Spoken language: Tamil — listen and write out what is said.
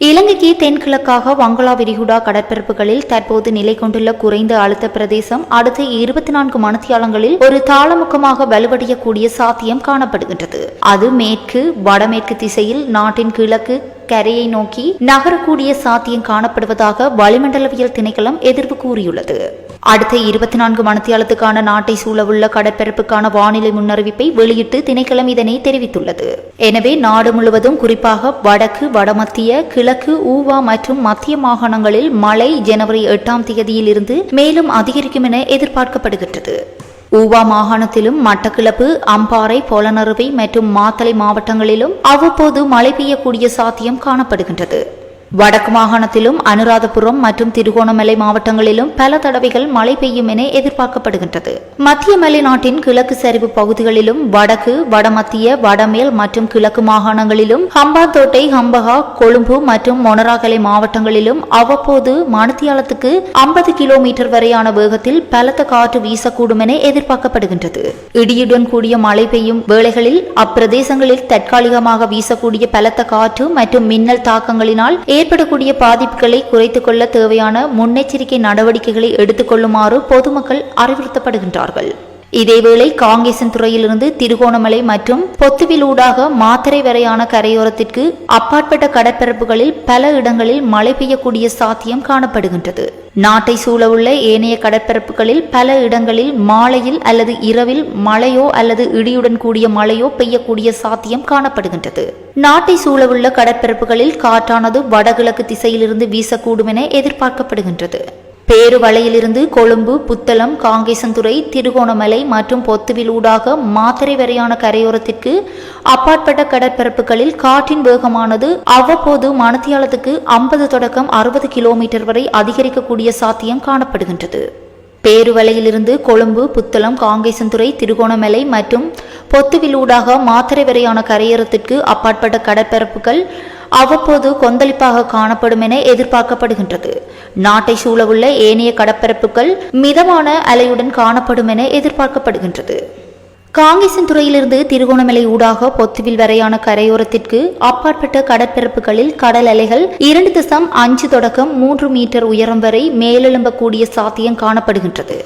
இலங்கைக்கு தென்கிழக்காக வங்களா விரிகுடா கடற்பரப்புகளில் தற்போது நிலை கொண்டுள்ள குறைந்த அழுத்த பிரதேசம் அடுத்த இருபத்தி நான்கு மணித்தியாலங்களில் ஒரு தாளமுகமாக வலுவடையக்கூடிய சாத்தியம் காணப்படுகின்றது. அது மேற்கு வடமேற்கு திசையில் நாட்டின் கிழக்கு கரையை நோக்கி நகரக்கூடிய சாத்தியம் காணப்படுவதாக வளிமண்டலவியல் திணைக்களம் எதிர்ப்பு கூறியுள்ளது. அடுத்த இருபத்தி நான்கு மணித்தியாலத்துக்கான நாட்டை சூழவுள்ள கடற்பரப்புக்கான வானிலை முன்னறிவிப்பை வெளியிட்டு திணைக்களம் இதனை தெரிவித்துள்ளது. எனவே நாடு முழுவதும் குறிப்பாக வடக்கு வடமத்திய கிழக்கு ஊவா மற்றும் மத்திய மாகாணங்களில் மழை ஜனவரி எட்டாம் தேதியில் இருந்து மேலும் அதிகரிக்கும் என எதிர்பார்க்கப்படுகின்றது. ஊவா மாகாணத்திலும் மட்டக்கிளப்பு அம்பாறை பொலனறுவை மற்றும் மாத்தளை மாவட்டங்களிலும் அவ்வப்போது மழை பெய்யக்கூடிய சாத்தியம் காணப்படுகின்றது. வடக்கு மாகாணத்திலும் அனுராதபுரம் மற்றும் திருகோணமலை மாவட்டங்களிலும் பல தடவைகள் மழை பெய்யும் என எதிர்பார்க்கப்படுகின்றது. மத்திய மலைநாட்டின் கிழக்கு சரிவு பகுதிகளிலும் வடக்கு வடமத்திய வடமேல் மற்றும் கிழக்கு மாகாணங்களிலும் ஹம்பாந்தோட்டை ஹம்பகா கொழும்பு மற்றும் மொனராகலை மாவட்டங்களிலும் அவ்வப்போது மணத்தியாலத்துக்கு ஐம்பது கிலோமீட்டர் வரையான வேகத்தில் பலத்த காற்று வீசக்கூடும் என எதிர்பார்க்கப்படுகின்றது. இடியுடன் கூடிய மழை பெய்யும் வேளைகளில் அப்பிரதேசங்களில் தற்காலிகமாக வீசக்கூடிய பலத்த காற்று மற்றும் மின்னல் தாக்கங்களினால் ஏற்படக்கூடிய பாதிப்புகளை குறைத்துக் கொள்ள தேவையான முன்னெச்சரிக்கை நடவடிக்கைகளை எடுத்துக்கொள்ளுமாறு பொதுமக்கள் அறிவுறுத்தப்படுகின்றார்கள். இதேவேளை காங்கேசன் துறையிலிருந்து திருகோணமலை மற்றும் பொத்துவிலூடாக மாத்தரை வரையான கரையோரத்திற்கு அப்பாற்பட்ட கடற்பரப்புகளில் பல இடங்களில் மழை பெய்யக்கூடிய சாத்தியம் காணப்படுகின்றது. நாட்டை சூழவுள்ள ஏனைய கடற்பரப்புகளில் பல இடங்களில் மாலையில் அல்லது இரவில் மழையோ அல்லது இடியுடன் கூடிய மழையோ பெய்யக்கூடிய சாத்தியம் காணப்படுகின்றது. நாட்டை சூழவுள்ள கடற்பரப்புகளில் காற்றானது வடகிழக்கு திசையிலிருந்து வீசக்கூடும் என எதிர்பார்க்கப்படுகின்றது. பேருவளையிலிருந்து கொழும்பு புத்தளம் காங்கேசன்துறை திருகோணமலை மற்றும் பொத்துவில் ஊடாக மாத்தறை வரையான கரையோரத்திற்கு அப்பாற்பட்ட கடற்பரப்புகளில் காற்றின் வேகமானது அவ்வப்போது மணத்தியாலத்துக்கு ஐம்பது தொடக்கம் அறுபது கிலோமீட்டர் வரை அதிகரிக்கக்கூடிய சாத்தியம் காணப்படுகின்றது. பேருவலையிலிருந்து கொழும்பு புத்தளம் காங்கேசன்துறை திருகோணமலை மற்றும் பொத்துவிலூடாக மாத்தறை வரையான கரையோரத்திற்கு அப்பாற்பட்ட கடற்பரப்புகள் அவ்வப்போது கொந்தளிப்பாக காணப்படும் என எதிர்பார்க்கப்படுகின்றது. நாட்டை சூழவுள்ள ஏனைய கடற்பரப்புகள் மிதமான அலையுடன் காணப்படும் என எதிர்பார்க்கப்படுகின்றது. காங்கேசன் துறையிலிருந்து திருகோணமலை ஊடாக பொத்துவில் வரையான கரையோரத்திற்கு அப்பாற்பட்ட கடற்பரப்புகளில் கடல் அலைகள் இரண்டு தசம் அஞ்சு தொடக்கம் மூன்று மீட்டர் உயரம் வரை மேலெழும்பக்கூடிய சாத்தியம் காணப்படுகின்றது.